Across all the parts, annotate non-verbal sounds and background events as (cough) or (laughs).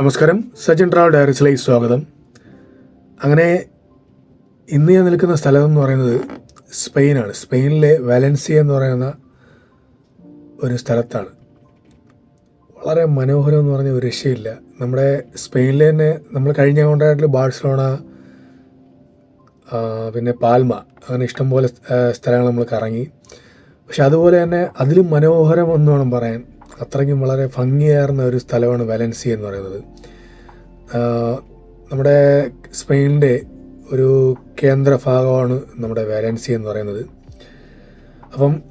നമസ്കാരം. സജിൻ ട്രാവൽ ഡയറീസിലേക്ക് സ്വാഗതം. അങ്ങനെ ഇന്ന് ഞാൻ നിൽക്കുന്ന സ്ഥലം എന്ന് പറയുന്നത് സ്പെയിനാണ്. സ്പെയിനിലെ വാലൻസിയ എന്ന് പറയുന്ന ഒരു സ്ഥലത്താണ്. വളരെ മനോഹരം എന്ന് പറഞ്ഞ ഒരു രക്ഷയില്ല. നമ്മുടെ സ്പെയിനിലെ തന്നെ നമ്മൾ കഴിഞ്ഞ കൊണ്ടായിട്ട് ബാഴ്സലോണ പിന്നെ പാൽമ അങ്ങനെ ഇഷ്ടംപോലെ സ്ഥലങ്ങൾ നമ്മൾ കറങ്ങി. പക്ഷെ അതുപോലെ തന്നെ അതിലും മനോഹരം എന്ന് വേണം പറയാൻ. അത്രയ്ക്കും വളരെ ഭംഗിയാർന്ന ഒരു സ്ഥലമാണ് വലൻസി എന്ന് പറയുന്നത്. നമ്മുടെ സ്പെയിനിന്റെ ഒരു കേന്ദ്ര ഭാഗമാണ് നമ്മുടെ വാലൻസിയ എന്ന് പറയുന്നത്. അപ്പം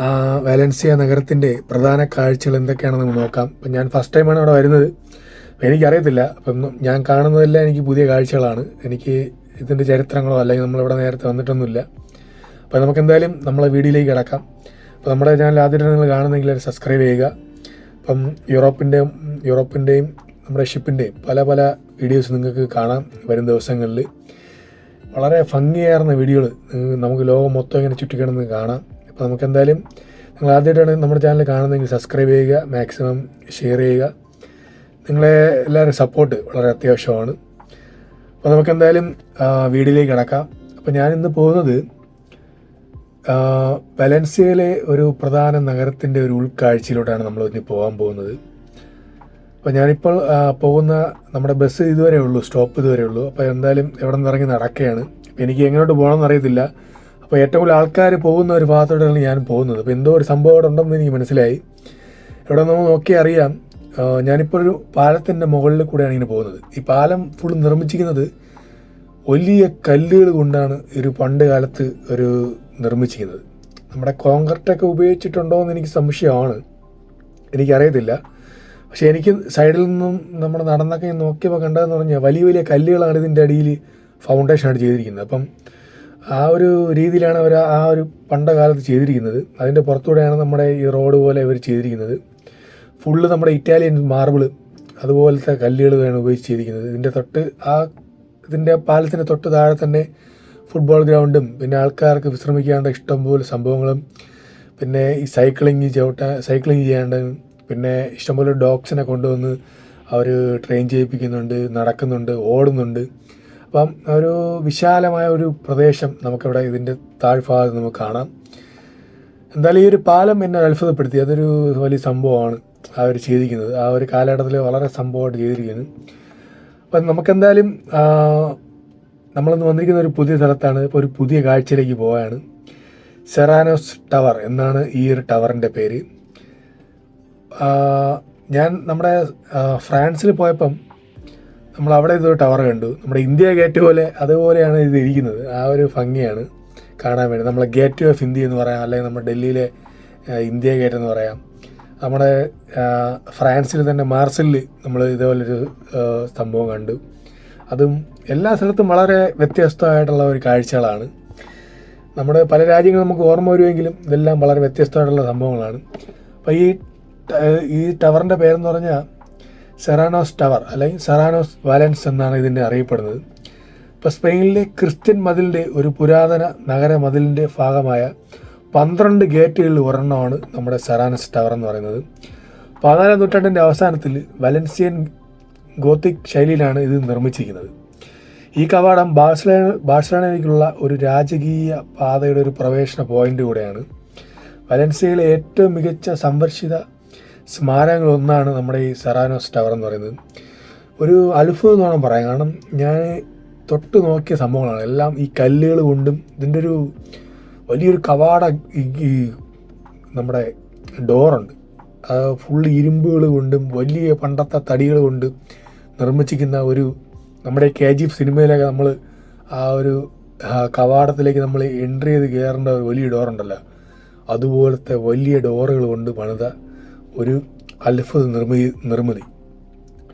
ആ വാലൻസിയ നഗരത്തിന്റെ പ്രധാന കാഴ്ചകൾ എന്തൊക്കെയാണെന്ന് നമുക്ക് നോക്കാം. അപ്പം ഞാൻ ഫസ്റ്റ് ടൈമാണ് അവിടെ വരുന്നത്. എനിക്കറിയത്തില്ല. അപ്പം ഞാൻ കാണുന്നതെല്ലാം എനിക്ക് പുതിയ കാഴ്ചകളാണ്. എനിക്ക് ഇതിന്റെ ചരിത്രങ്ങളോ അല്ലെങ്കിൽ നമ്മളിവിടെ നേരത്തെ വന്നിട്ടൊന്നുമില്ല. അപ്പം നമുക്ക് എന്തായാലും നമ്മളെ വീഡിയോയിലേക്ക് കിടക്കാം. അപ്പോൾ നമ്മുടെ ചാനൽ ആദ്യമായിട്ട് നിങ്ങൾ കാണുന്നെങ്കിൽ സബ്സ്ക്രൈബ് ചെയ്യുക. അപ്പം യൂറോപ്പിന്റെയും യൂറോപ്പിന്റെയും നമ്മുടെ ഷിപ്പിന്റെയും പല പല വീഡിയോസ് നിങ്ങൾക്ക് കാണാം വരും ദിവസങ്ങളിൽ. വളരെ ഭംഗിയാർന്ന വീഡിയോകൾ നമുക്ക് ലോകം മൊത്തം ഇങ്ങനെ ചുറ്റിക്കിടന്ന് കാണാം. അപ്പോൾ നമുക്ക് എന്തായാലും നിങ്ങൾ ആദ്യമായിട്ടാണ് നമ്മുടെ ചാനൽ കാണുന്നതെങ്കിൽ സബ്സ്ക്രൈബ് ചെയ്യുക മാക്സിമം ഷെയർ ചെയ്യുക. നിങ്ങളെ എല്ലാവരും സപ്പോർട്ട് വളരെ അത്യാവശ്യമാണ്. അപ്പോൾ നമുക്ക് എന്തായാലും വീഡിയോയിലേക്ക് കിടക്കാം. അപ്പോൾ ഞാനിന്ന് പോകുന്നത് ആ, വലൻസിയയിലെ ഒരു പ്രധാന നഗരത്തിന്റെ ഒരു ഉൾക്കാഴ്ചയിലോട്ടാണ് നമ്മൾ ഇനി പോകാൻ പോകുന്നത്. അപ്പോൾ ഞാനിപ്പോൾ പോകുന്ന നമ്മുടെ ബസ് ഇതുവരെ ഉള്ളൂ സ്റ്റോപ്പ് ഇതുവരെ ഉള്ളൂ. അപ്പോൾ എന്തായാലും എവിടെ നിന്ന് ഇറങ്ങി നടക്കുകയാണ്. എനിക്ക് എങ്ങോട്ട് പോകണമെന്ന് അറിയത്തില്ല. അപ്പോൾ ഏറ്റവും കൂടുതൽ ആൾക്കാർ പോകുന്ന ഒരു ഭാഗത്തോട്ടാണ് ഞാൻ പോകുന്നത്. അപ്പോൾ എന്തോ ഒരു സംഭവം അവിടെ ഉണ്ടെന്ന് എനിക്ക് മനസ്സിലായി. ഇവിടെ നമ്മൾ നോക്കി അറിയാം. ഞാനിപ്പോൾ ഒരു പാലത്തിന്റെ മുകളിൽ കൂടെയാണ് ഇങ്ങനെ പോകുന്നത്. ഈ പാലം ഫുൾ നിർമ്മിച്ചിരിക്കുന്നത് വലിയ കല്ലുകൾ കൊണ്ടാണ്. ഒരു പണ്ട് കാലത്ത് ഒരു നിർമ്മിച്ചിരിക്കുന്നത്. നമ്മുടെ കോൺക്രീറ്റൊക്കെ ഉപയോഗിച്ചിട്ടുണ്ടോ എന്ന് എനിക്ക് സംശയമാണ്. എനിക്കറിയത്തില്ല. പക്ഷേ എനിക്ക് സൈഡിൽ നിന്നും നമ്മൾ നടന്നൊക്കെ നോക്കിയപ്പോൾ കണ്ടതെന്ന് പറഞ്ഞാൽ വലിയ വലിയ കല്ലുകളാണ് ഇതിന്റെ അടിയിൽ ഫൗണ്ടേഷനായിട്ട് ചെയ്തിരിക്കുന്നത്. അപ്പം ആ ഒരു രീതിയിലാണ് അവർ ആ ഒരു പണ്ട കാലത്ത് ചെയ്തിരിക്കുന്നത്. അതിന്റെ പുറത്തൂടെയാണ് നമ്മുടെ ഈ റോഡ് പോലെ ഇവർ ചെയ്തിരിക്കുന്നത്. ഫുള്ള് നമ്മുടെ ഇറ്റാലിയൻ മാർബിൾ അതുപോലത്തെ കല്ലുകളാണ് ഉപയോഗിച്ച് ചെയ്തിരിക്കുന്നത്. ഇതിന്റെ തൊട്ട് ആ ഇതിന്റെ പാലത്തിന്റെ തൊട്ട് താഴെ തന്നെ ഫുട്ബോൾ ഗ്രൗണ്ടും പിന്നെ ആൾക്കാർക്ക് വിശ്രമിക്കാനുള്ള ഇഷ്ടംപോലെ സംഭവങ്ങളും പിന്നെ ഈ സൈക്ലിങ് ചവിട്ടാൻ സൈക്ലിങ് ചെയ്യാണ്ട് പിന്നെ ഇഷ്ടംപോലെ ഡോഗ്സിനെ കൊണ്ടുവന്ന് അവർ ട്രെയിൻ ചെയ്യിപ്പിക്കുന്നുണ്ട് നടക്കുന്നുണ്ട് ഓടുന്നുണ്ട്. അപ്പം ഒരു വിശാലമായ ഒരു പ്രദേശം നമുക്കിവിടെ ഇതിന്റെ താഴ്ഭാഗത്ത് നമുക്ക് കാണാം. എന്തായാലും ഈ ഒരു പാലം എന്നെ അത്ഭുതപ്പെടുത്തി. അതൊരു വലിയ സംഭവമാണ് അവർ ചെയ്തിരിക്കുന്നത്. ആ ഒരു കാലഘട്ടത്തിൽ വളരെ സംഭവമായിട്ട് ചെയ്തിരിക്കുന്നത് അപ്പം നമുക്കെന്തായാലും നമ്മളിന്ന് വന്നിരിക്കുന്ന ഒരു പുതിയ സ്ഥലത്താണ് ഇപ്പോൾ ഒരു പുതിയ കാഴ്ചയിലേക്ക് പോവുകയാണ് സെറാനോസ് ടവർ എന്നാണ് ഈ ഒരു ടവറിന്റെ പേര്. ഞാൻ നമ്മുടെ ഫ്രാൻസിൽ പോയപ്പം നമ്മൾ അവിടെ ഇതൊരു ടവർ കണ്ടു. നമ്മുടെ ഇന്ത്യ ഗേറ്റ് പോലെ അതുപോലെയാണ് ഇത് ഇരിക്കുന്നത്. ആ ഒരു ഭംഗിയാണ് കാണാൻ വേണ്ടി. നമ്മളെ ഗേറ്റ് ഓഫ് ഇന്ത്യ എന്ന് പറയാം അല്ലെങ്കിൽ നമ്മുടെ ഡൽഹിയിലെ ഇന്ത്യ ഗേറ്റ് എന്ന് പറയാം. നമ്മുടെ ഫ്രാൻസിൽ തന്നെ മാർസലിൽ നമ്മൾ ഇതേപോലൊരു സംഭവം കണ്ടു. അതും എല്ലാ സ്ഥലത്തും വളരെ വ്യത്യസ്തമായിട്ടുള്ള ഒരു കാഴ്ചകളാണ്. നമ്മുടെ പല രാജ്യങ്ങളും നമുക്ക് ഓർമ്മ വരുമെങ്കിലും ഇതെല്ലാം വളരെ വ്യത്യസ്തമായിട്ടുള്ള സംഭവങ്ങളാണ്. അപ്പോൾ ഈ ഈ ടവറിന്റെ പേരെന്ന് പറഞ്ഞാൽ സെറാനോസ് ടവർ അല്ലെങ്കിൽ സെറാനോസ് വാലൻസ് എന്നാണ് ഇതിന്റെ അറിയപ്പെടുന്നത്. ഇപ്പോൾ സ്പെയിനിലെ ക്രിസ്ത്യൻ മതിലിന്റെ ഒരു പുരാതന നഗര മതിലിന്റെ ഭാഗമായ പന്ത്രണ്ട് ഗേറ്റുകളിൽ ഒരെണ്ണമാണ് നമ്മുടെ സെറാനസ് ടവർ എന്ന് പറയുന്നത്. പതിനാലാം നൂറ്റാണ്ടിന്റെ അവസാനത്തിൽ വലൻസിയൻ ഗോത്തിക് ശൈലിയിലാണ് ഇത് നിർമ്മിച്ചിരിക്കുന്നത്. ഈ കവാടം ബാഴ്സലോണ ബാഴ്സലോണയിലേക്കുള്ള ഒരു രാജകീയ പാതയുടെ ഒരു പ്രവേശന പോയിന്റ് കൂടെയാണ്. വലൻസിയയിലെ ഏറ്റവും മികച്ച സംരക്ഷിത സ്മാരകങ്ങളൊന്നാണ് നമ്മുടെ ഈ സെറാനോസ് ടവർ എന്ന് പറയുന്നത്. ഒരു അത്ഭുതം എന്ന് വേണം പറയാം കാരണം ഞാൻ തൊട്ട് നോക്കിയ സംഭവങ്ങളാണ്. എല്ലാം ഈ കല്ലുകൾ കൊണ്ടും ഇതിന്റെ ഒരു വലിയൊരു കവാട ഈ- നമ്മുടെ ഡോറുണ്ട് ഫുൾ ഇരുമ്പുകൾ കൊണ്ടും വലിയ പണ്ടത്തെ തടികൾ കൊണ്ട് നിർമ്മിച്ചിരിക്കുന്ന ഒരു നമ്മുടെ കെ ജി എഫ് സിനിമയിലൊക്കെ നമ്മൾ ആ ഒരു കവാടത്തിലേക്ക് നമ്മൾ എൻട്രി ചെയ്ത് കയറേണ്ട ഒരു വലിയ ഡോറുണ്ടല്ലോ അതുപോലത്തെ വലിയ ഡോറുകൾ കൊണ്ട് പണിത ഒരു അത്ഭുത നിർമ്മിതി നിർമ്മിതി.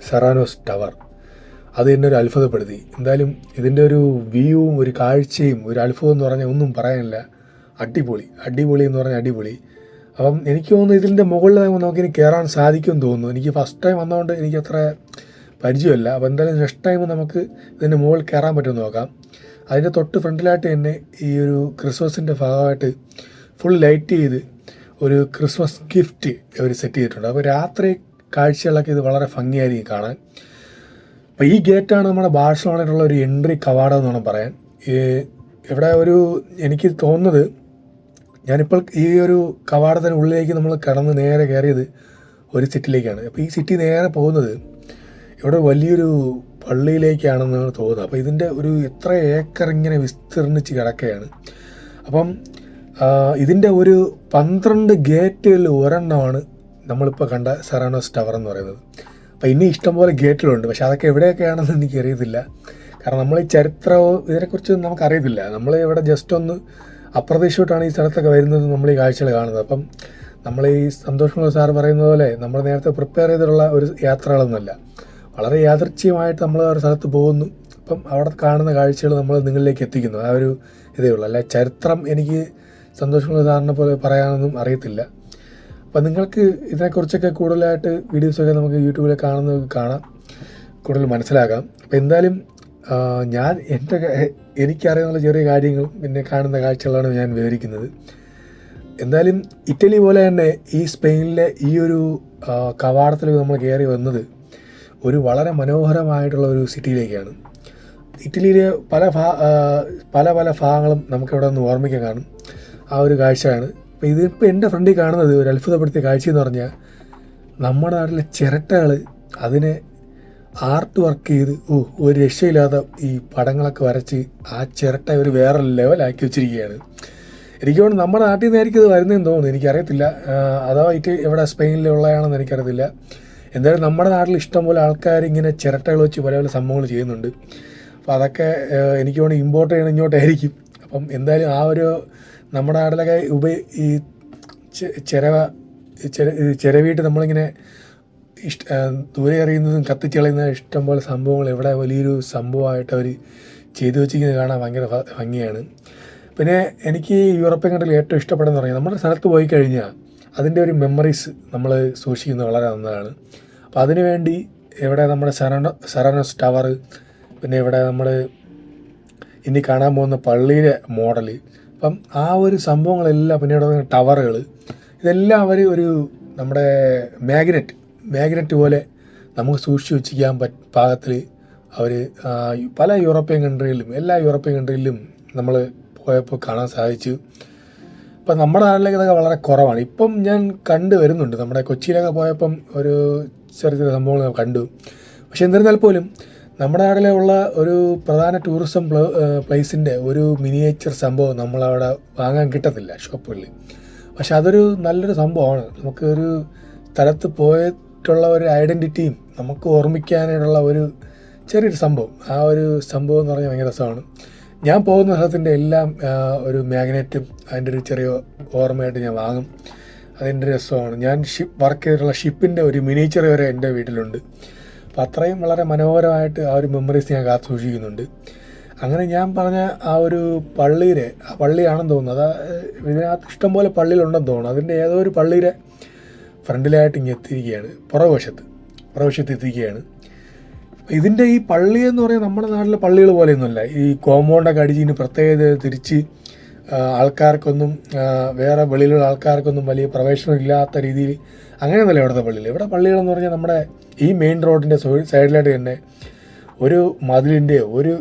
സെറാനോസ് ടവർ അത് എന്നെ ഒരു അത്ഭുതപ്പെടുത്തി. എന്തായാലും ഇതിന്റെ ഒരു വ്യൂവും ഒരു കാഴ്ചയും ഒരു അത്ഭുതം എന്ന് പറഞ്ഞാൽ ഒന്നും പറയാനില്ല. അടിപൊളി. അടിപൊളി എന്ന് പറഞ്ഞാൽ അടിപൊളി. അപ്പം എനിക്ക് തോന്നുന്നു ഇതിന്റെ മുകളിൽ നമുക്ക് ഇനി കയറാൻ സാധിക്കുമെന്ന് തോന്നുന്നു. എനിക്ക് ഫസ്റ്റ് ടൈം വന്നതുകൊണ്ട് എനിക്ക് അത്ര പരിചയമില്ല. അപ്പോൾ എന്തായാലും നെക്സ്റ്റ് ടൈം നമുക്ക് ഇതിന്റെ മുകളിൽ കയറാൻ പറ്റുമെന്ന് നോക്കാം. അതിന്റെ തൊട്ട് ഫ്രണ്ടിലായിട്ട് തന്നെ ഈ ഒരു ക്രിസ്മസിന്റെ ഭാഗമായിട്ട് ഫുൾ ലൈറ്റ് ചെയ്ത് ഒരു ക്രിസ്മസ് ഗിഫ്റ്റ് അവർ സെറ്റ് ചെയ്തിട്ടുണ്ട്. അപ്പോൾ രാത്രി കാഴ്ചകളൊക്കെ ഇത് വളരെ ഭംഗിയായിരിക്കും കാണാൻ. അപ്പോൾ ഈ ഗേറ്റാണ് നമ്മുടെ ബാഴ്സലോണയിലുള്ള ഒരു എൻട്രി കവാടം എന്ന് വേണം പറയാൻ. ഇവിടെ ഒരു എനിക്ക് തോന്നുന്നത് ഞാനിപ്പോൾ ഈ ഒരു കവാടത്തിന് ഉള്ളിലേക്ക് നമ്മൾ കടന്ന് നേരെ കയറിയത് ഒരു സിറ്റിയിലേക്കാണ് അപ്പോൾ ഈ സിറ്റി നേരെ പോകുന്നത് ഇവിടെ വലിയൊരു പള്ളിയിലേക്കാണെന്നാണ് തോന്നുന്നത്. അപ്പോൾ ഇതിന്റെ ഒരു ഇത്ര ഏക്കർ ഇങ്ങനെ വിസ്തീർണിച്ച് കിടക്കുകയാണ് അപ്പം ഇതിന്റെ ഒരു പന്ത്രണ്ട് ഗേറ്റുകളിൽ ഒരെണ്ണമാണ് നമ്മളിപ്പോൾ കണ്ട സെറാനോസ് ടവർ എന്ന് പറയുന്നത്. അപ്പോൾ ഇനി ഇഷ്ടംപോലെ ഗേറ്റുകളുണ്ട്. പക്ഷെ അതൊക്കെ എവിടെയൊക്കെയാണെന്ന് എനിക്കറിയത്തില്ല. കാരണം നമ്മൾ ഈ ചരിത്രമോ ഇതിനെക്കുറിച്ച് നമുക്കറിയത്തില്ല. നമ്മൾ ഇവിടെ ജസ്റ്റ് ഒന്ന് അപ്രതീക്ഷിതമായിട്ടാണ് ഈ സ്ഥലത്തൊക്കെ വരുന്നത് നമ്മൾ ഈ കാഴ്ചകൾ കാണുന്നത്. അപ്പം നമ്മൾ ഈ സന്തോഷ് സാർ പറയുന്നത് പോലെ നമ്മൾ നേരത്തെ പ്രിപ്പയർ ചെയ്തിട്ടുള്ള ഒരു യാത്രകളൊന്നുമല്ല. വളരെ യാദർച്ഛ്യമായിട്ട് നമ്മൾ ഒരു സ്ഥലത്ത് പോകുന്നു. അപ്പം അവിടെ കാണുന്ന കാഴ്ചകൾ നമ്മൾ നിങ്ങളിലേക്ക് എത്തിക്കുന്നു. ആ ഒരു ഇതേ ഉള്ളൂ. അല്ല? ചരിത്രം എനിക്ക് സന്തോഷമുള്ള ഉദാഹരണം പോലെ പറയാനൊന്നും അറിയത്തില്ല. അപ്പം നിങ്ങൾക്ക് ഇതിനെക്കുറിച്ചൊക്കെ കൂടുതലായിട്ട് വീഡിയോസൊക്കെ നമുക്ക് യൂട്യൂബിൽ കാണുന്നത് കാണാം. കൂടുതൽ മനസ്സിലാക്കാം. അപ്പം എന്തായാലും ഞാൻ എന്റെ എനിക്കറിയാനുള്ള ചെറിയ കാര്യങ്ങളും പിന്നെ കാണുന്ന കാഴ്ചകളാണ് ഞാൻ വിവരിക്കുന്നത്. എന്തായാലും ഇറ്റലി പോലെ തന്നെ ഈ സ്പെയിനിലെ ഈ ഒരു കവാടത്തിലേക്ക് നമ്മൾ കയറി വന്നത് ഒരു വളരെ മനോഹരമായിട്ടുള്ള ഒരു സിറ്റിയിലേക്കാണ്. ഇറ്റലിയിലെ പല പല പല ഭാഗങ്ങളും നമുക്കിവിടെ നിന്ന് ഓർമ്മിക്കാൻ കാണും. ആ ഒരു കാഴ്ചയാണ്. അപ്പോൾ ഇതിപ്പോൾ എന്റെ ഫ്രണ്ടിൽ കാണുന്നത് ഒരു അത്ഭുതപ്പെടുത്തിയ കാഴ്ച എന്ന് പറഞ്ഞാൽ നമ്മുടെ നാട്ടിലെ ചിരട്ടകൾ അതിനെ ആർട്ട് വർക്ക് ചെയ്ത് ഓ ഒരു രക്ഷയില്ലാത്ത ഈ പടങ്ങളൊക്കെ വരച്ച് ആ ചിരട്ട ഒരു വേറെ ലെവലാക്കി വെച്ചിരിക്കുകയാണ്. എനിക്ക് തോന്നുന്നു നമ്മുടെ നാട്ടിൽ നിന്നായിരിക്കും ഇത് വരുന്നതെന്ന് തോന്നുന്നു. എനിക്കറിയത്തില്ല. അഥവാ ഇറ്റ് ഇവിടെ സ്പെയിനിലുള്ളതാണെന്ന് എനിക്കറിയത്തില്ല. എന്തായാലും നമ്മുടെ നാട്ടിൽ ഇഷ്ടംപോലെ ആൾക്കാർ ഇങ്ങനെ ചിരട്ടകൾ വെച്ച് പല പല സംഭവങ്ങൾ ചെയ്യുന്നുണ്ട്. അപ്പോൾ അതൊക്കെ എനിക്ക് വേണമെങ്കിൽ ഇമ്പോർട്ട് ചെയ്യണം ഇങ്ങോട്ടായിരിക്കും. അപ്പം എന്തായാലും ആ ഒരു നമ്മുടെ നാട്ടിലൊക്കെ ഉപ ഈ ചിരവ ഈ ചിര ഈ ചിരവിയിട്ട് നമ്മളിങ്ങനെ ഇഷ്ട ദൂരെ എറിയുന്നതും കത്തിച്ച് കളയുന്ന ഇഷ്ടംപോലെ സംഭവങ്ങൾ ഇവിടെ വലിയൊരു സംഭവമായിട്ട് അവർ ചെയ്തു വെച്ചിരിക്കുന്നത് കാണാൻ ഭയങ്കര ഭംഗിയാണ്. പിന്നെ എനിക്ക് യൂറോപ്യൻ കൺട്രിയിൽ ഏറ്റവും ഇഷ്ടപ്പെടുന്ന പറഞ്ഞാൽ നമ്മുടെ സ്ഥലത്ത് പോയി കഴിഞ്ഞാൽ അതിന്റെ ഒരു മെമ്മറീസ് നമ്മൾ സൂക്ഷിക്കുന്നത് വളരെ നല്ലതാണ് അപ്പോൾ അതിനുവേണ്ടി ഇവിടെ നമ്മുടെ സെറാനോ സെറാനോസ് ടവർ പിന്നെ ഇവിടെ നമ്മൾ ഇനി കാണാൻ പോകുന്ന പള്ളിയിലെ മോഡൽ അപ്പം ആ ഒരു സംഭവങ്ങളെല്ലാം പിന്നെ ഇവിടെ ടവറുകൾ ഇതെല്ലാം അവർ ഒരു നമ്മുടെ മാഗ്നറ്റ് മാഗ്നറ്റ് പോലെ നമുക്ക് സൂക്ഷിച്ച് വെച്ചിരിക്കാൻ പറ്റ പാകത്തിൽ അവർ പല യൂറോപ്യൻ കൺട്രികളിലും എല്ലാ യൂറോപ്യൻ കൺട്രിയിലും നമ്മൾ പോയപ്പോൾ കാണാൻ സാധിച്ചു. ഇപ്പം നമ്മുടെ നാട്ടിലേക്ക് ഇതൊക്കെ വളരെ കുറവാണ്. ഇപ്പം ഞാൻ കണ്ടു വരുന്നുണ്ട്. നമ്മുടെ കൊച്ചിയിലൊക്കെ പോയപ്പം ഒരു ചെറിയ ചെറിയ സംഭവങ്ങൾ കണ്ടു. പക്ഷെ എന്നിരുന്നാൽ പോലും നമ്മുടെ നാട്ടിലെ ഉള്ള ഒരു പ്രധാന ടൂറിസം പ്ലേസിന്റെ ഒരു മിനിയേച്ചർ സംഭവം നമ്മളവിടെ വാങ്ങാൻ കിട്ടത്തില്ല ഷോപ്പുകളിൽ. പക്ഷെ അതൊരു നല്ലൊരു സംഭവമാണ്. നമുക്ക് ഒരു സ്ഥലത്ത് പോയിട്ടുള്ള ഒരു ഐഡന്റിറ്റിയും നമുക്ക് ഓർമ്മിക്കാനായിട്ടുള്ള ഒരു ചെറിയൊരു സംഭവം. ആ ഒരു സംഭവം എന്ന് പറഞ്ഞാൽ ഭയങ്കര രസമാണ്. ഞാൻ പോകുന്ന സ്ഥലത്തിന്റെ എല്ലാം ഒരു മാഗ്നറ്റും അതിന്റെ ഒരു ചെറിയ ഓർമ്മയായിട്ട് ഞാൻ വാങ്ങും. അതിന്റെ രസമാണ്. ഞാൻ ഷിപ്പ് വർക്ക് ചെയ്തിട്ടുള്ള ഷിപ്പിന്റെ ഒരു മിനിച്ചർ വരെ എന്റെ വീട്ടിലുണ്ട്. അപ്പോൾ അത്രയും വളരെ മനോഹരമായിട്ട് ആ ഒരു മെമ്മറീസ് ഞാൻ കാത്തു സൂക്ഷിക്കുന്നുണ്ട് അങ്ങനെ ഞാൻ പറഞ്ഞ ആ ഒരു പള്ളിയിലെ ആ പള്ളിയാണെന്ന് തോന്നുന്നു. അത് ഇതിനകത്ത് ഇഷ്ടംപോലെ പള്ളിയിലുണ്ടെന്ന് തോന്നുന്നു. അതിന്റെ ഏതോ ഒരു പള്ളിയുടെ ഫ്രണ്ടിലായിട്ട് ഇങ്ങനെ എത്തിയിരിക്കുകയാണ്. പുറകുവശത്ത് പുറകുവശത്ത് എത്തിയിരിക്കുകയാണ്. ഇതിന്റെ ഈ പള്ളി എന്ന് പറയുന്നത് നമ്മുടെ നാട്ടിലെ പള്ളികൾ പോലെയൊന്നുമല്ല. ഈ കോമ്പൗണ്ടൊക്കെ അടിച്ച് ഇതിന് പ്രത്യേകത തിരിച്ച് ആൾക്കാർക്കൊന്നും വേറെ വെളിയിലുള്ള ആൾക്കാർക്കൊന്നും വലിയ പ്രവേശനം ഇല്ലാത്ത രീതിയിൽ അങ്ങനെയൊന്നുമല്ല ഇവിടുത്തെ പള്ളിയിൽ ഇവിടെ പള്ളികളെന്ന് പറഞ്ഞാൽ നമ്മുടെ ഈ മെയിൻ റോഡിന്റെ സൈഡിലായിട്ട് തന്നെ ഒരു മതിലിന്റെ ഒരു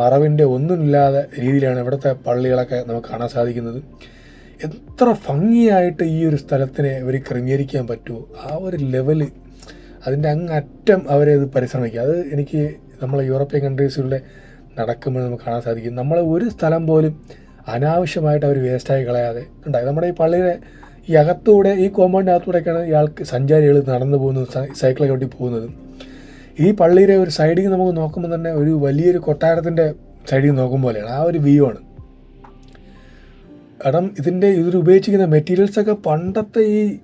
മറവിന്റെ ഒന്നുമില്ലാതെ രീതിയിലാണ് ഇവിടുത്തെ പള്ളികളൊക്കെ നമുക്ക് കാണാൻ സാധിക്കുന്നത്. എത്ര ഭംഗിയായിട്ട് ഈ ഒരു സ്ഥലത്തിനെ ഇവർ ക്രമീകരിക്കാൻ പറ്റുമോ? ആ ഒരു ലെവൽ അതിന്റെ അങ്ങറ്റം അവരത് പരിശ്രമിക്കുക അത് എനിക്ക് നമ്മളെ യൂറോപ്യൻ കൺട്രീസിലൂടെ നടക്കുമ്പോൾ നമുക്ക് കാണാൻ സാധിക്കും. നമ്മൾ ഒരു സ്ഥലം പോലും അനാവശ്യമായിട്ട് അവർ വേസ്റ്റായി കളയാതെ ഉണ്ടായി. നമ്മുടെ ഈ പള്ളിയുടെ ഈ അകത്തൂടെ ഈ കോമ്പൗണ്ടിന്റെ അകത്തൂടെയൊക്കെയാണ് ഇയാൾക്ക് സഞ്ചാരികൾ നടന്നു പോകുന്നത് സൈക്കിളെ ഓട്ടി പോകുന്നത്. ഈ പള്ളിയിലെ ഒരു സൈഡിൽ നമുക്ക് നോക്കുമ്പോൾ തന്നെ ഒരു വലിയൊരു കൊട്ടാരത്തിന്റെ സൈഡിൽ നോക്കും പോലെയാണ്. ആ ഒരു വ്യൂ ആണ്. കാരണം ഇതിന്റെ ഇതിൽ ഉപയോഗിച്ചിരിക്കുന്ന മെറ്റീരിയൽസൊക്കെ പണ്ടത്തെ ഈ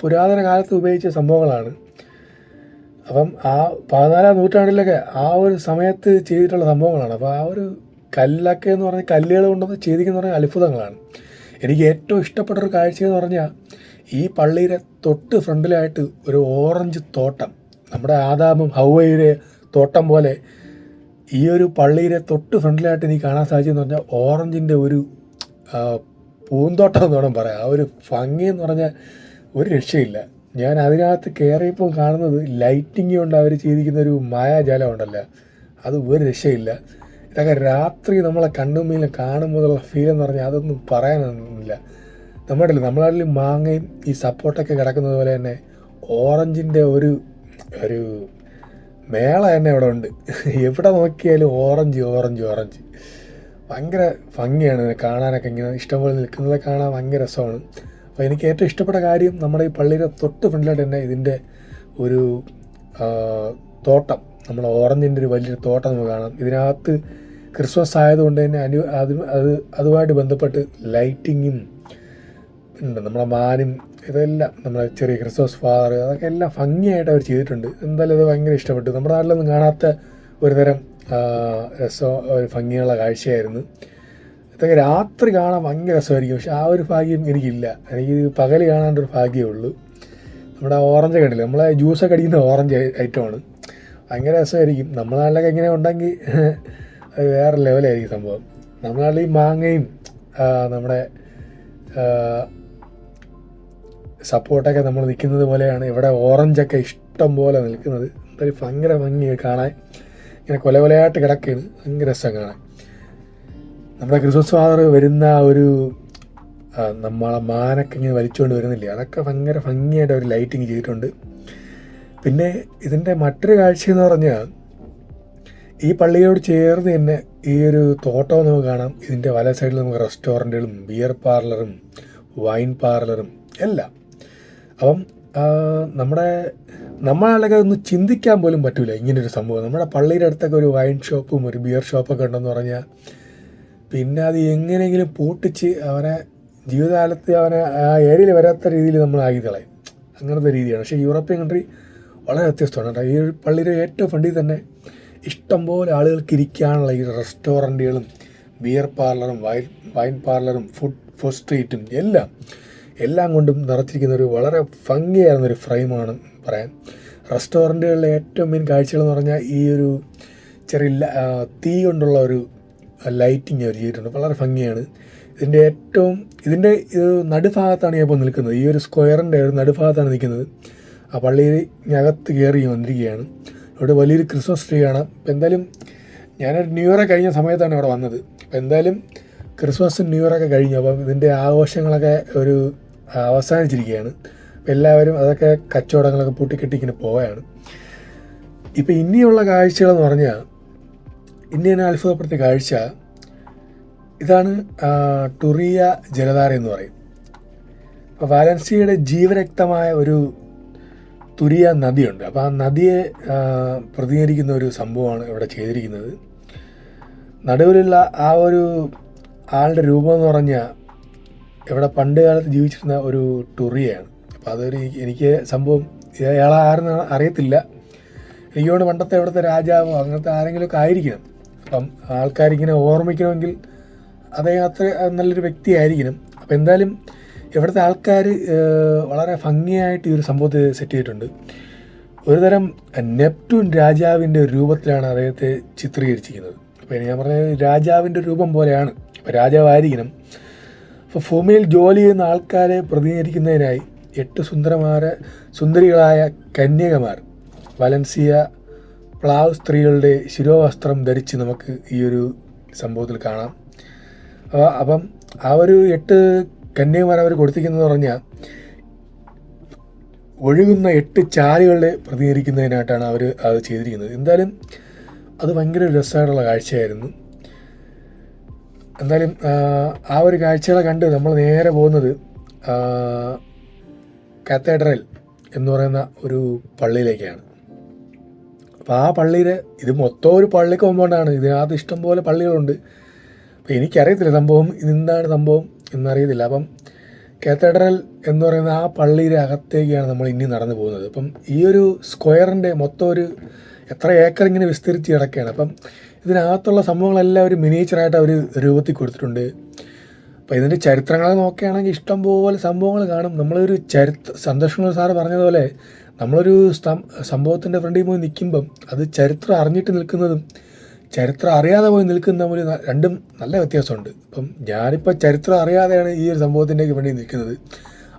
പുരാതന കാലത്ത് ഉപയോഗിച്ച സംഭവങ്ങളാണ്. അപ്പം ആ പതിനാലാം നൂറ്റാണ്ടിലൊക്കെ ആ ഒരു സമയത്ത് ചെയ്തിട്ടുള്ള സംഭവങ്ങളാണ്. അപ്പോൾ ആ ഒരു കല്ലൊക്കെ എന്ന് പറഞ്ഞാൽ കല്ലുകൾ കൊണ്ടൊന്ന് ചെയ്തിരിക്കുന്ന പറഞ്ഞാൽ അത്ഭുതങ്ങളാണ്. എനിക്ക് ഏറ്റവും ഇഷ്ടപ്പെട്ട ഒരു കാഴ്ച എന്ന് പറഞ്ഞാൽ ഈ പള്ളിയുടെ തൊട്ട് ഫ്രണ്ടിലായിട്ട് ഒരു ഓറഞ്ച് തോട്ടം. നമ്മുടെ ആദാമും ഹൗവയുടെ തോട്ടം പോലെ ഈ ഒരു പള്ളിയുടെ തൊട്ട് ഫ്രണ്ടിലായിട്ട് എനിക്ക് കാണാൻ സാധിച്ചതെന്ന് പറഞ്ഞാൽ ഓറഞ്ചിന്റെ ഒരു പൂന്തോട്ടം എന്ന് വേണം പറയാം. ആ ഒരു ഭംഗി എന്ന് പറഞ്ഞാൽ ഒരു രക്ഷയില്ല. ഞാൻ അതിനകത്ത് കയറിയപ്പോൾ കാണുന്നത് ലൈറ്റിംഗ് കൊണ്ട് അവർ ചെയ്തിരിക്കുന്ന ഒരു മായാജാലം ഉണ്ടല്ലോ അത് ഒരു രക്ഷയില്ല. ഇതൊക്കെ രാത്രി നമ്മളെ കണ്ണുമ്മിയിൽ കാണുമ്പോഴുള്ള ഫീൽ എന്ന് പറഞ്ഞാൽ അതൊന്നും പറയാനൊന്നുമില്ല. നമ്മുടെ നമ്മളിൽ മാങ്ങയും ഈ സപ്പോർട്ടൊക്കെ കിടക്കുന്നത് പോലെ തന്നെ ഓറഞ്ചിന്റെ ഒരു ഒരു മേള തന്നെ ഇവിടെ ഉണ്ട്. എവിടെ നോക്കിയാലും ഓറഞ്ച് ഓറഞ്ച് ഓറഞ്ച്. ഭയങ്കര ഭംഗിയാണ് കാണാനൊക്കെ ഇങ്ങനെ ഇഷ്ടംപോലെ നിൽക്കുന്നത് കാണാൻ ഭയങ്കര രസമാണ്. അപ്പോൾ എനിക്ക് ഏറ്റവും ഇഷ്ടപ്പെട്ട കാര്യം നമ്മുടെ ഈ പള്ളിയുടെ തൊട്ട് ഫ്രണ്ടിലായിട്ട് തന്നെ ഇതിന്റെ ഒരു തോട്ടം. നമ്മൾ ഓറഞ്ചിന്റെ ഒരു വലിയൊരു തോട്ടം നമുക്ക് കാണാം. ഇതിനകത്ത് ക്രിസ്മസ് ആയതുകൊണ്ട് തന്നെ അനു അത് അത് അതുമായിട്ട് ബന്ധപ്പെട്ട് ലൈറ്റിങ്ങും ഉണ്ട്. നമ്മളെ മാനും ഇതെല്ലാം നമ്മളെ ചെറിയ ക്രിസ്മസ് ഫാദർ അതൊക്കെ എല്ലാം ഭംഗിയായിട്ട് അവർ ചെയ്തിട്ടുണ്ട്. എന്തായാലും അത് ഭയങ്കര ഇഷ്ടപ്പെട്ടു. നമ്മുടെ നാട്ടിലൊന്നും കാണാത്ത ഒരു തരം രസം ഒരു ഭംഗിയുള്ള കാഴ്ചയായിരുന്നു. ഇതൊക്കെ രാത്രി കാണാൻ ഭയങ്കര രസമായിരിക്കും. പക്ഷെ ആ ഒരു ഭാഗ്യം എനിക്കില്ല. എനിക്ക് പകൽ കാണാണ്ടൊരു ഭാഗ്യമേ ഉള്ളൂ. നമ്മുടെ ഓറഞ്ച് കണ്ടില്ല നമ്മളെ ജ്യൂസൊക്കെ അടിക്കുന്ന ഓറഞ്ച് ഐറ്റമാണ് ഭയങ്കര രസമായിരിക്കും. നമ്മുടെ നാട്ടിലൊക്കെ ഇങ്ങനെ ഉണ്ടെങ്കിൽ (laughs) വേറെ ലെവലായിരിക്കും സംഭവം. നമ്മുടെ നാട്ടിൽ ഈ മാങ്ങയും നമ്മുടെ സപ്പോർട്ടൊക്കെ നമ്മൾ നിൽക്കുന്നത് പോലെയാണ് ഇവിടെ ഓറഞ്ചൊക്കെ ഇഷ്ടം പോലെ നിൽക്കുന്നത്. എന്തായാലും ഭയങ്കര ഭംഗി കാണാൻ. ഇങ്ങനെ കൊല കൊലയായിട്ട് കിടക്കുകയാണ് ഭയങ്കര രസം കാണാൻ. നമ്മുടെ ക്രിസ്മസ് ഫാദർ വരുന്ന ഒരു നമ്മളെ മാനൊക്കെ ഇങ്ങനെ വലിച്ചുകൊണ്ട് വരുന്നില്ലേ? അതൊക്കെ ഭയങ്കര ഭംഗിയായിട്ട് അവർ ലൈറ്റിങ് ചെയ്തിട്ടുണ്ട്. പിന്നെ ഇതിന്റെ മറ്റൊരു കാഴ്ച എന്ന് പറഞ്ഞാൽ ഈ പള്ളിയോട് ചേർന്ന് തന്നെ ഈ ഒരു തോട്ടം നമുക്ക് കാണാം. ഇതിന്റെ വല സൈഡിൽ നമുക്ക് റെസ്റ്റോറന്റുകളും ബിയർ പാർലറും വൈൻ പാർലറും എല്ലാം. അപ്പം നമ്മുടെ നമ്മളൊക്കെ ഒന്ന് ചിന്തിക്കാൻ പോലും പറ്റില്ല ഇങ്ങനൊരു സംഭവം. നമ്മുടെ പള്ളിയുടെ അടുത്തൊക്കെ ഒരു വൈൻ ഷോപ്പും ഒരു ബിയർ ഷോപ്പൊക്കെ ഉണ്ടെന്ന് പറഞ്ഞാൽ പിന്നെ അത് എങ്ങനെയെങ്കിലും പൂട്ടിച്ച് അവനെ ജീവിതകാലത്ത് അവനെ ആ ഏരിയയിൽ വരാത്ത രീതിയിൽ നമ്മൾ ആക്കി കളയും. അങ്ങനത്തെ രീതിയാണ്. പക്ഷേ യൂറോപ്യൻ കൺട്രി വളരെ വ്യത്യസ്തമാണ് കേട്ടോ. ഈ ഒരു പള്ളിയുടെ ഏറ്റവും ഫ്രണ്ടിൽ തന്നെ ഇഷ്ടംപോലെ ആളുകൾക്ക് ഇരിക്കാനുള്ള ഈ റെസ്റ്റോറന്റുകളും ബിയർ പാർലറും വൈൻ വൈൻ പാർലറും ഫുഡ് ഫുഡ് സ്ട്രീറ്റും എല്ലാം എല്ലാം കൊണ്ടും നിറച്ചിരിക്കുന്ന ഒരു വളരെ ഭംഗിയായിരുന്ന ഒരു ഫ്രെയിമാണ് പറയാൻ. റെസ്റ്റോറന്റുകളിലെ ഏറ്റവും മെയിൻ കാഴ്ചകൾ എന്ന് പറഞ്ഞാൽ ഈ ഒരു ചെറിയ തീ കൊണ്ടുള്ള ഒരു ലൈറ്റിങ് അവർ ചെയ്തിട്ടുണ്ട്. വളരെ ഭംഗിയാണ്. ഇതിന്റെ ഏറ്റവും ഇതിന്റെ ഇത് നടുഭാഗത്താണ് ഞാൻ ഇപ്പോൾ നിൽക്കുന്നത്. ഈ ഒരു സ്ക്വയറിന്റെ ഒരു നടുഭാഗത്താണ് നിൽക്കുന്നത്. ആ പള്ളിയിനകത്ത് കയറി വന്നിരിക്കുകയാണ്. ഇവിടെ വലിയൊരു ക്രിസ്മസ് ട്രീ ആണ് അപ്പോൾ എന്തായാലും ഞാനൊരു ന്യൂ ഇയർ കഴിഞ്ഞ സമയത്താണ് ഇവിടെ വന്നത്. അപ്പോൾ എന്തായാലും ക്രിസ്മസ് ന്യൂ ഇയർ ഒക്കെ കഴിഞ്ഞു. അപ്പം ഇതിന്റെ ആഘോഷങ്ങളൊക്കെ ഒരു അവസാനിച്ചിരിക്കുകയാണ്. എല്ലാവരും അതൊക്കെ കച്ചവടങ്ങളൊക്കെ പൂട്ടിക്കെട്ടി ഇങ്ങനെ പോവുകയാണ്. ഇപ്പം ഇനിയുള്ള കാഴ്ചകളെന്ന് പറഞ്ഞാൽ ഇനി എന്നെ അത്ഭുതപ്പെടുത്തിയ കാഴ്ച ഇതാണ് ടുറിയ ജലധാര എന്ന് പറയും. അപ്പോൾ വാലൻസിയയുടെ ജീവരക്തമായ ഒരു തുരിയ നദിയുണ്ട്. അപ്പോൾ ആ നദിയെ പ്രതികരിക്കുന്ന ഒരു സംഭവമാണ് ഇവിടെ ചെയ്തിരിക്കുന്നത്. നടുവിലുള്ള ആ ഒരു ആളുടെ രൂപം എന്ന് പറഞ്ഞാൽ ഇവിടെ പണ്ട് കാലത്ത് ജീവിച്ചിരുന്ന ഒരു ടുറിയയാണ്. അപ്പോൾ അതൊരു എനിക്ക് സംഭവം ഇയാളെ ആരെന്ന് അറിയത്തില്ല. എനിക്കോട് പണ്ടത്തെ ഇവിടുത്തെ രാജാവോ അങ്ങനത്തെ ആരെങ്കിലുമൊക്കെ ആയിരിക്കണം. അപ്പം ആൾക്കാരിങ്ങനെ ഓർമ്മിക്കണമെങ്കിൽ അദ്ദേഹം അത്ര നല്ലൊരു വ്യക്തിയായിരിക്കണം. അപ്പം എന്തായാലും ഇവിടുത്തെ ആൾക്കാർ വളരെ ഭംഗിയായിട്ട് ഈ ഒരു സംഭവത്തെ സെറ്റ് ചെയ്തിട്ടുണ്ട്. ഒരുതരം നെപ്റ്റൂൺ രാജാവിന്റെ രൂപത്തിലാണ് അദ്ദേഹത്തെ ചിത്രീകരിച്ചിരിക്കുന്നത്. അപ്പോൾ ഞാൻ പറഞ്ഞത് രാജാവിന്റെ രൂപം പോലെയാണ്. അപ്പോൾ രാജാവായിരിക്കണം. അപ്പോൾ ഭൂമിയിൽ ജോലി ചെയ്യുന്ന ആൾക്കാരെ പ്രതിനിധീകരിക്കുന്നതിനായി എട്ട് സുന്ദരമാരെ സുന്ദരികളായ കന്യകമാർ വലൻസിയ പ്ലാവ് സ്ത്രീകളുടെ ശിരോവസ്ത്രം ധരിച്ച് നമുക്ക് ഈ ഒരു സംഭവത്തിൽ കാണാം. അപ്പം ആ ഒരു എട്ട് കന്യകമാർ അവർ കൊടുത്തിരിക്കുന്നത് പറഞ്ഞാൽ ഒഴുകുന്ന എട്ട് ചാലുകളെ പ്രതികരിക്കുന്നതിനായിട്ടാണ് അവർ അത് ചെയ്തിരിക്കുന്നത്. എന്തായാലും അത് ഭയങ്കര രസമായിട്ടുള്ള കാഴ്ചയായിരുന്നു. എന്തായാലും ആ ഒരു കാഴ്ചകളെ കണ്ട് നമ്മൾ നേരെ പോകുന്നത് കാത്തഡ്രൽ എന്ന് പറയുന്ന ഒരു പള്ളിയിലേക്കാണ്. അപ്പോൾ ആ പള്ളിയിലെ ഇത് മൊത്തം ഒരു പള്ളി കോമ്പൗണ്ടാണ് ഇതിനകത്ത് ഇഷ്ടംപോലെ പള്ളികളുണ്ട്. അപ്പോൾ എനിക്കറിയത്തില്ല സംഭവം ഇതെന്താണ് സംഭവം എന്നറിയത്തില്ല. അപ്പം കാത്തഡ്രൽ എന്ന് പറയുന്ന ആ പള്ളിയുടെ അകത്തേക്കാണ് നമ്മൾ ഇനി നടന്നു പോകുന്നത്. അപ്പം ഈ ഒരു സ്ക്വയറിന്റെ മൊത്തം ഒരു എത്ര ഏക്കർ ഇങ്ങനെ വിസ്തരിച്ച് കിടക്കുകയാണ്. അപ്പം ഇതിനകത്തുള്ള സംഭവങ്ങളെല്ലാം ഒരു മിനിയേച്ചറായിട്ട് അവർ രൂപത്തിൽ കൊടുത്തിട്ടുണ്ട്. അപ്പോൾ ഇതിന്റെ ചരിത്രങ്ങളെ നോക്കുകയാണെങ്കിൽ ഇഷ്ടംപോലെ സംഭവങ്ങൾ കാണും. നമ്മളൊരു ചരിത്ര സന്തോഷ് സാറ് പറഞ്ഞതുപോലെ നമ്മളൊരു സംഭവത്തിന്റെ ഫ്രണ്ടിൽ പോയി നിൽക്കുമ്പം അത് ചരിത്രം അറിഞ്ഞിട്ട് നിൽക്കുന്നതും ചരിത്രം അറിയാതെ പോയി നിൽക്കുന്ന തമ്മിൽ രണ്ടും നല്ല വ്യത്യാസമുണ്ട്. ഇപ്പം ഞാനിപ്പോൾ ചരിത്രം അറിയാതെയാണ് ഈ ഒരു സംഭവത്തിന്റെയൊക്കെ വേണ്ടി നിൽക്കുന്നത്.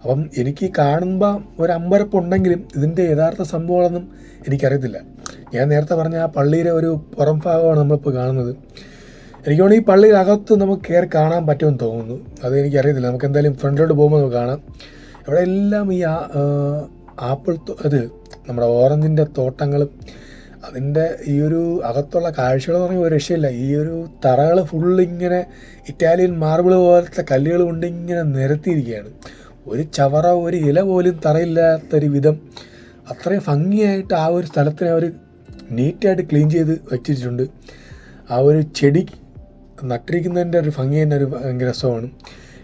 അപ്പം എനിക്ക് കാണുമ്പോൾ ഒരു അമ്പരപ്പുണ്ടെങ്കിലും ഇതിന്റെ യഥാർത്ഥ സംഭവങ്ങളൊന്നും എനിക്കറിയത്തില്ല. ഞാൻ നേരത്തെ പറഞ്ഞ ആ പള്ളിയിലെ ഒരു പുറം ഭാഗമാണ് നമ്മളിപ്പോൾ കാണുന്നത്. എനിക്ക് തോന്നുന്നു ഈ പള്ളിയിലകത്ത് നമുക്ക് കയറി കാണാൻ പറ്റുമെന്ന് തോന്നുന്നു. അത് എനിക്കറിയത്തില്ല. നമുക്ക് എന്തായാലും ഫ്രണ്ടിലോട്ട് പോകുമ്പോൾ നമുക്ക് കാണാം. ഇവിടെ എല്ലാം ഈ ആപ്പിൾ ഇത് നമ്മുടെ ഓറഞ്ചിന്റെ തോട്ടങ്ങളും അതിന്റെ ഈ ഒരു അകത്തുള്ള കാഴ്ചകൾ എന്ന് ഒരു രക്ഷയില്ല. ഈ ഒരു തറകൾ ഫുള്ള് ഇങ്ങനെ ഇറ്റാലിയൻ മാർബിൾ പോലത്തെ കല്ലുകൾ കൊണ്ട് ഇങ്ങനെ നിരത്തിയിരിക്കുകയാണ്. ഒരു ചവറ ഒരു ഇല പോലും തറയില്ലാത്തൊരു വിധം അത്രയും ഭംഗിയായിട്ട് ആ ഒരു സ്ഥലത്തിനെ അവർ നീറ്റായിട്ട് ക്ലീൻ ചെയ്ത് വെച്ചിട്ടുണ്ട്. ആ ഒരു ചെടി നട്ടിരിക്കുന്നതിന്റെ ഒരു ഭംഗി തന്നെ ഒരു ഭയങ്കര രസമാണ്.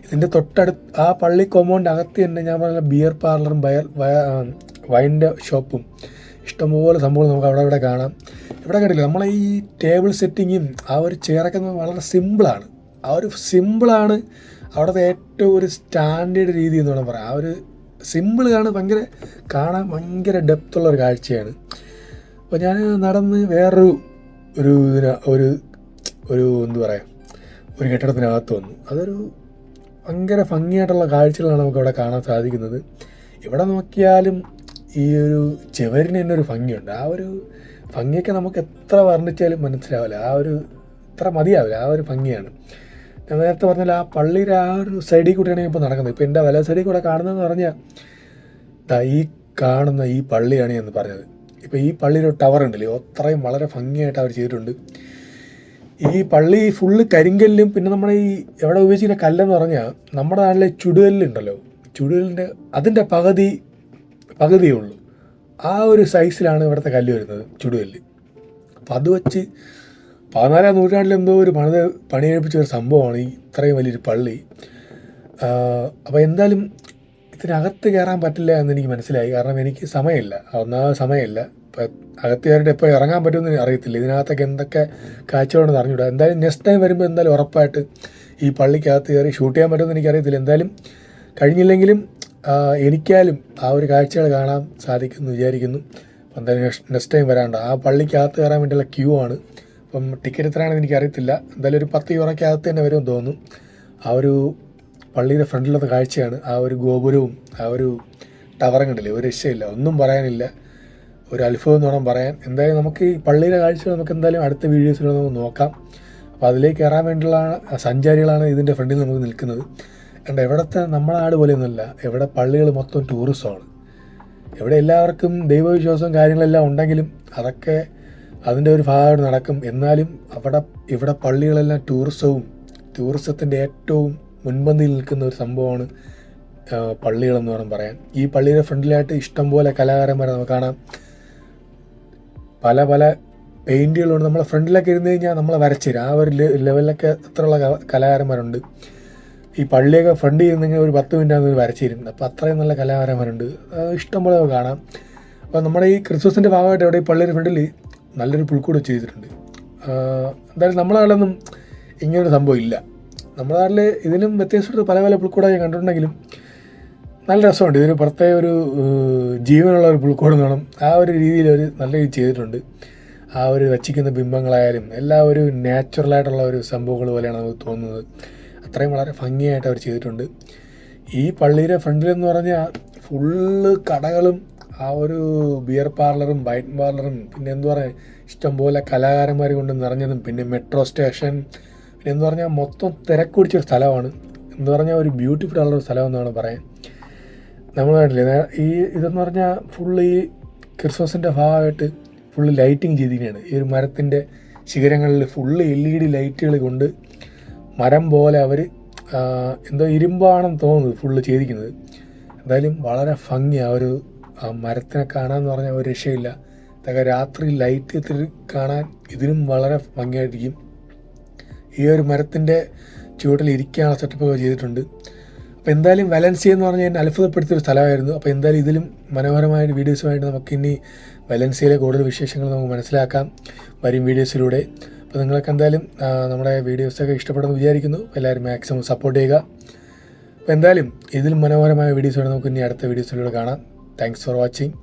ഇതിന്റെ തൊട്ടടുത്ത് ആ പള്ളി കോമ്പൗണ്ട് അകത്ത് തന്നെ ഞാൻ പറഞ്ഞ ബിയർ പാർലറും ബയർ വൈന്റെ ഷോപ്പും ഇഷ്ടംപോലെ സംഭവം നമുക്ക് അവിടെ ഇവിടെ കാണാം. ഇവിടെ കണ്ടില്ല നമ്മളെ ഈ ടേബിൾ സെറ്റിങ്ങും ആ ഒരു ചെയറൊക്കെ വളരെ സിമ്പിളാണ് ആ ഒരു സിമ്പിളാണ് അവിടുത്തെ ഏറ്റവും ഒരു സ്റ്റാൻഡേർഡ് രീതി എന്ന് വേണം പറയാം. ആ ഒരു സിമ്പിൾ കാണാൻ ഭയങ്കര കാണാൻ ഭയങ്കര ഡെപ്തുള്ള ഒരു കാഴ്ചയാണ്. അപ്പോൾ ഞാൻ നടന്ന് വേറൊരു ഒരു ഒരു ഒരു എന്ത് പറയാം ഒരു കെട്ടിടത്തിനകത്ത് വന്നു. അതൊരു ഭയങ്കര ഭംഗിയായിട്ടുള്ള കാഴ്ചകളാണ് നമുക്ക് അവിടെ കാണാൻ സാധിക്കുന്നത്. ഇവിടെ നോക്കിയാലും ഈ ഒരു ചെവരിന് തന്നെ ഒരു ഭംഗിയുണ്ട്. ആ ഒരു ഭംഗിയൊക്കെ നമുക്ക് എത്ര വർണിച്ചാലും മനസ്സിലാവില്ല. ആ ഒരു ഇത്ര മതിയാവില്ല. ആ ഒരു ഭംഗിയാണ്. ഞാൻ നേരത്തെ പറഞ്ഞാൽ ആ പള്ളിയുടെ ആ ഒരു സൈഡിൽ കൂടെയാണ് ഇപ്പോൾ നടക്കുന്നത്. ഇപ്പോൾ എന്റെ വല സൈഡിൽ കൂടെ കാണുന്നതെന്ന് പറഞ്ഞാൽ ഈ കാണുന്ന ഈ പള്ളിയാണ് ഞാൻ പറഞ്ഞത്. ഇപ്പോൾ ഈ പള്ളിയിൽ ഒരു ടവർ ഉണ്ടല്ലോ അത്രയും വളരെ ഭംഗിയായിട്ട് അവർ ചെയ്തിട്ടുണ്ട്. ഈ പള്ളി ഫുള്ള് കരിങ്കല്ലും പിന്നെ നമ്മുടെ ഈ എവിടെ ഉപയോഗിച്ചിരുന്ന കല്ലെന്ന് പറഞ്ഞാൽ നമ്മുടെ നാട്ടിലെ ചുടുകല്ലുണ്ടല്ലോ. ചുടുകല്ലിന്റെ അതിന്റെ പകുതി പകുതിയേ ഉള്ളൂ. ആ ഒരു സൈസിലാണ് ഇവിടുത്തെ കല്ല് വരുന്നത് ചുടുകല്ല്. അപ്പം അത് വെച്ച് പതിനാലാം നൂറ്റാണ്ടിൽ എന്തോ ഒരു പണിത് പണിയെടുപ്പിച്ച ഒരു സംഭവമാണ് ഈ ഇത്രയും വലിയൊരു പള്ളി. അപ്പോൾ എന്തായാലും ഇതിനകത്ത് കയറാൻ പറ്റില്ല എന്ന് എനിക്ക് മനസ്സിലായി. കാരണം എനിക്ക് സമയമില്ല. ഒന്നാമത് സമയമില്ല. ഇപ്പം അകത്ത് കയറിയിട്ട് എപ്പോൾ ഇറങ്ങാൻ പറ്റുമെന്ന് അറിയത്തില്ല. ഇതിനകത്തൊക്കെ എന്തൊക്കെ കാഴ്ചകളുണ്ടെന്ന് അറിഞ്ഞൂടാ. എന്തായാലും നെക്സ്റ്റ് ടൈം വരുമ്പോൾ എന്തായാലും ഉറപ്പായിട്ട് ഈ പള്ളിക്കകത്ത് കയറി ഷൂട്ട് ചെയ്യാൻ പറ്റുമെന്ന് എനിക്കറിയത്തില്ല. എന്തായാലും കഴിഞ്ഞില്ലെങ്കിലും എനിക്കാലും ആ ഒരു കാഴ്ചകൾ കാണാൻ സാധിക്കുമെന്ന് വിചാരിക്കുന്നു. അപ്പം എന്തായാലും നെക്സ്റ്റ് ടൈം വരാണ്ട് ആ പള്ളിക്കകത്ത് കയറാൻ വേണ്ടിയുള്ള ക്യൂ ആണ്. അപ്പം ടിക്കറ്റ് എത്രയാണെന്ന് എനിക്കറിയത്തില്ല. എന്തായാലും ഒരു പത്ത് യൂറോയ്ക്കകത്ത് തന്നെ വരുമെന്ന് തോന്നുന്നു. ആ ഒരു പള്ളിയുടെ ഫ്രണ്ടിലുള്ള കാഴ്ചയാണ്. ആ ഒരു ഗോപുരവും ആ ഒരു ടവറും കണ്ടില്ലേ? ഒരു രക്ഷയില്ല. ഒന്നും പറയാനില്ല. ഒരു അത്ഭുതം എന്ന് വേണം പറയാൻ. എന്തായാലും നമുക്ക് ഈ പള്ളിയുടെ കാഴ്ചകൾ നമുക്ക് എന്തായാലും അടുത്ത വീഡിയോസിൽ നമുക്ക് നോക്കാം. അപ്പോൾ അതിലേക്ക് കയറാൻ വേണ്ടിയുള്ള സഞ്ചാരികളാണ് ഇതിന്റെ ഫ്രണ്ടിൽ നമുക്ക് നിൽക്കുന്നത്. കണ്ട എവിടത്തെ നമ്മുടെ നാട് പോലെയൊന്നുമല്ല. എവിടെ പള്ളികൾ മൊത്തം ടൂറിസമാണ് എവിടെ എല്ലാവർക്കും ദൈവവിശ്വാസവും കാര്യങ്ങളെല്ലാം ഉണ്ടെങ്കിലും അതൊക്കെ അതിന്റെ ഒരു ഭാഗമായിട്ട് നടക്കും. എന്നാലും അവിടെ ഇവിടെ പള്ളികളെല്ലാം ടൂറിസവും ടൂറിസത്തിന്റെ ഏറ്റവും മുൻപന്തിയിൽ നിൽക്കുന്ന ഒരു സംഭവമാണ് പള്ളികളെന്ന് വേണം പറയാൻ. ഈ പള്ളിയുടെ ഫ്രണ്ടിലായിട്ട് ഇഷ്ടംപോലെ കലാകാരന്മാരെ നമുക്ക് കാണാം. പല പല പെയിന്റുകളുണ്ട് നമ്മളെ ഫ്രണ്ടിലൊക്കെ ഇരുന്ന് കഴിഞ്ഞാൽ നമ്മളെ വരച്ചു തരും ആ ഒരു ലെവലിലൊക്കെ എത്രയുള്ള ക- കലാകാരന്മാരുണ്ട്. ഈ പള്ളിയൊക്കെ ഫ്രണ്ട് ചെയ്യുന്നെങ്കിൽ ഒരു പത്ത് മിനിറ്റ് ആകുമ്പോൾ വരച്ചു തരും അപ്പോൾ അത്രയും നല്ല കലാകാരന്മാരുണ്ട്. ഇഷ്ടംപോലെ കാണാം. അപ്പോൾ നമ്മുടെ ഈ ക്രിസ്മസിന്റെ ഭാഗമായിട്ട് എവിടെ ഈ പള്ളിയുടെ ഫ്രണ്ടിൽ നല്ലൊരു പുൽക്കൂട് ചെയ്തിട്ടുണ്ട്. ആ, എന്തായാലും നമ്മളെ നാട്ടിലൊന്നും ഇങ്ങനൊരു സംഭവം ഇല്ല. നമ്മുടെ നാട്ടിൽ ഇതിനും വ്യത്യസ്തമായിട്ട് പല പല പുൽക്കൂടായി കണ്ടിട്ടുണ്ടെങ്കിലും നല്ല രസമുണ്ട്. ഇതൊരു പ്രത്യേക ഒരു ജീവനുള്ള ഒരു പുൽക്കോട് വേണം ആ ഒരു രീതിയിൽ ഒരു നല്ല രീതി ചെയ്തിട്ടുണ്ട്. ആ ഒരു വച്ചിക്കുന്ന ബിംബങ്ങളായാലും എല്ലാം ഒരു നാച്ചുറലായിട്ടുള്ള ഒരു സംഭവങ്ങൾ പോലെയാണ് നമുക്ക് തോന്നുന്നത്. അത്രയും വളരെ ഭംഗിയായിട്ട് അവർ ചെയ്തിട്ടുണ്ട്. ഈ പള്ളിയുടെ ഫ്രണ്ടിലെന്ന് പറഞ്ഞാൽ ഫുള്ള് കടകളും ആ ഒരു ബിയർ പാർലറും ബൈറ്റ് പാർലറും പിന്നെ എന്തു പറയുക ഇഷ്ടംപോലെ കലാകാരന്മാർ കൊണ്ട് നിറഞ്ഞതും പിന്നെ മെട്രോ സ്റ്റേഷൻ പിന്നെ എന്ന് പറഞ്ഞാൽ മൊത്തം തിരക്കുടിച്ചൊരു സ്ഥലമാണ്. എന്ന് പറഞ്ഞാൽ ഒരു ബ്യൂട്ടിഫുൾ ആയിട്ടുള്ള സ്ഥലം എന്നാണ് പറയാൻ. നമ്മൾ കണ്ടില്ലേ ഈ ഇതെന്ന് പറഞ്ഞാൽ ഫുള്ള് ഈ ക്രിസ്മസിന്റെ ഭാഗമായിട്ട് ഫുള്ള് ലൈറ്റിങ് ചെയ്തിരിക്കുകയാണ് ഈ ഒരു മരത്തിന്റെ ശിഖരങ്ങളിൽ ഫുള്ള് എൽ ഇ ഡി ലൈറ്റുകൾ കൊണ്ട് മരം പോലെ അവർ എന്തോ ഇരുമ്പാണെന്ന് തോന്നുന്നത് ഫുള്ള് ചെയ്തിരിക്കുന്നത്. എന്തായാലും വളരെ ഭംഗി ആ ഒരു മരത്തിനെ കാണാമെന്ന് പറഞ്ഞാൽ ഒരു രക്ഷയില്ല. അതൊക്കെ രാത്രി ലൈറ്റ് കാണാൻ ഇതിനും വളരെ ഭംഗിയായിരിക്കും ഈ ഒരു മരത്തിന്റെ ചുവട്ടിൽ ഇരിക്കാനുള്ള സെറ്റപ്പൊക്കെ ചെയ്തിട്ടുണ്ട്. അപ്പോൾ എന്തായാലും വലൻസിയ എന്ന് പറഞ്ഞാൽ എന്നെ അത്ഭുതപ്പെടുത്തിയ ഒരു സ്ഥലമായിരുന്നു. അപ്പോൾ എന്തായാലും ഇതിലും മനോഹരമായ വീഡിയോസുമായിട്ട് നമുക്ക് ഇനി വലൻസിയയിലെ കൂടുതൽ വിശേഷങ്ങൾ നമുക്ക് മനസ്സിലാക്കാം വരും വീഡിയോസിലൂടെ. അപ്പോൾ നിങ്ങൾക്ക് എന്തായാലും നമ്മുടെ വീഡിയോസൊക്കെ ഇഷ്ടപ്പെടുമെന്ന് വിചാരിക്കുന്നു. എല്ലാവരും മാക്സിമം സപ്പോർട്ട് ചെയ്യുക. അപ്പോൾ എന്തായാലും ഇതിലും മനോഹരമായ വീഡിയോസുമായിട്ട് നമുക്ക് ഇനി അടുത്ത വീഡിയോസിലൂടെ കാണാം. Thanks for watching